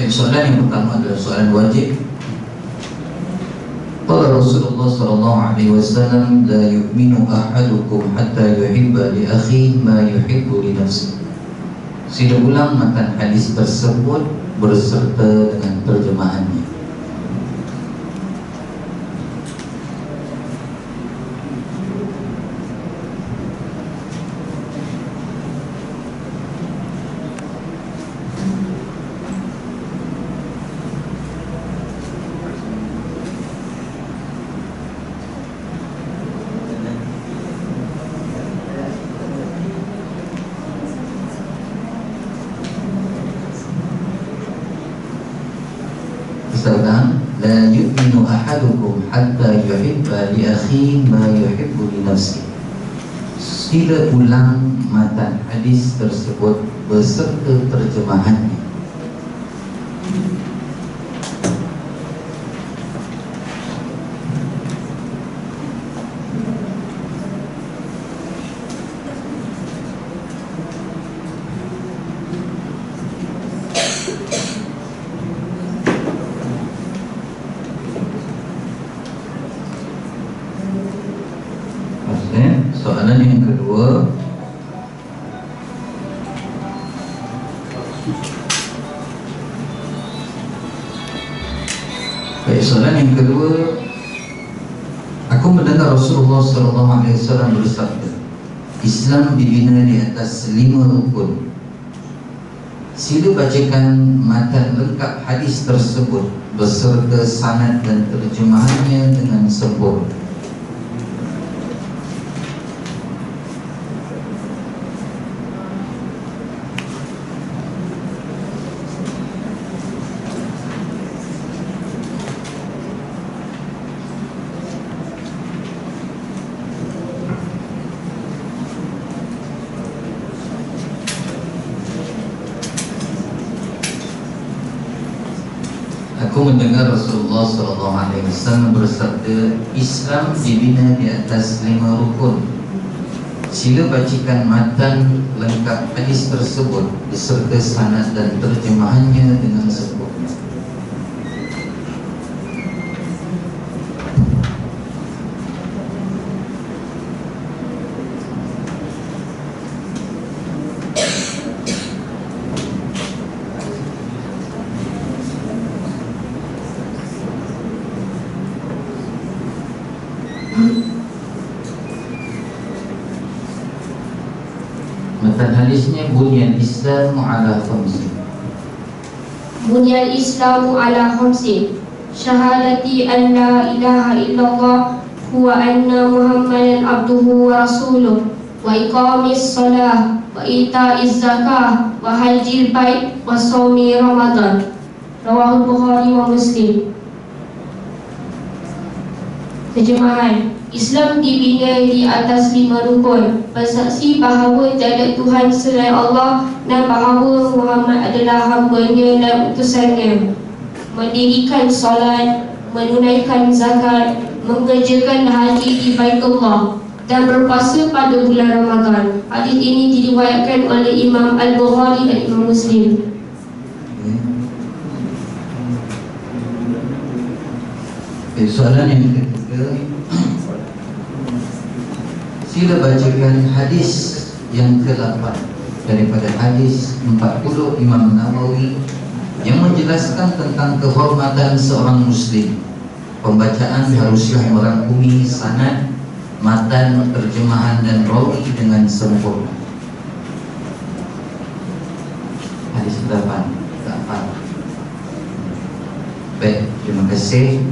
Baik, soalan yang pertama adalah soalan wajib. Qala Rasulullah sallallahu alaihi wasallam la yu'minu ahadukum hatta yuhibba li akhihi ma yuhibbu li nafsihi. Sila ulang matan hadis tersebut berserta dengan terjemahannya. Misalkan La yu'minu ahadukum hatta yuhibba li akhi ma yuhibbu li nafsi. Sila ulang matan hadis tersebut beserta terjemahannya Maksudnya, soalan yang kedua. Baik, soalan yang kedua. Aku mendengar Rasulullah SAW bersabda Islam dibina di atas lima rukun. Sila bacakan matan lengkap hadis tersebut Beserta sanad dan terjemahannya dengan sempurna Aku mendengar Rasulullah SAW bersabda Islam dibina di atas lima rukun. Sila bacakan matan lengkap hadis tersebut Beserta sanad dan terjemahannya dengan sempurna Matan hadisnya bunyal Islam ala khamsi. Bunyal Islam ala khamsi. Syahadati an la ilaha illallah huwa anna Muhammadan abduhu wa rasuluh wa iqamis salah wa ita'iz zakah wa hajjil bait wa sawmi ramadan. Rawahul Bukhari wa Muslim. Terjemahan. Islam dibina di atas lima rukun. Bersaksi bahawa tiada Tuhan selain Allah Dan bahawa Muhammad adalah hambanya dan utusannya. Mendirikan solat Menunaikan zakat Mengerjakan haji di Baitullah Dan berpuasa pada bulan Ramadan. Hadis ini diriwayatkan oleh Imam Al-Bukhari dan Imam Muslim. Okay, soalan yang Sila bacakan hadis yang ke-8 Daripada hadis 40 Imam Nawawi Yang menjelaskan tentang kehormatan seorang Muslim. Pembacaan haruslah merangkumi sanad Matan, terjemahan dan rawi dengan sempurna. Hadis 8 8 Baik, terima kasih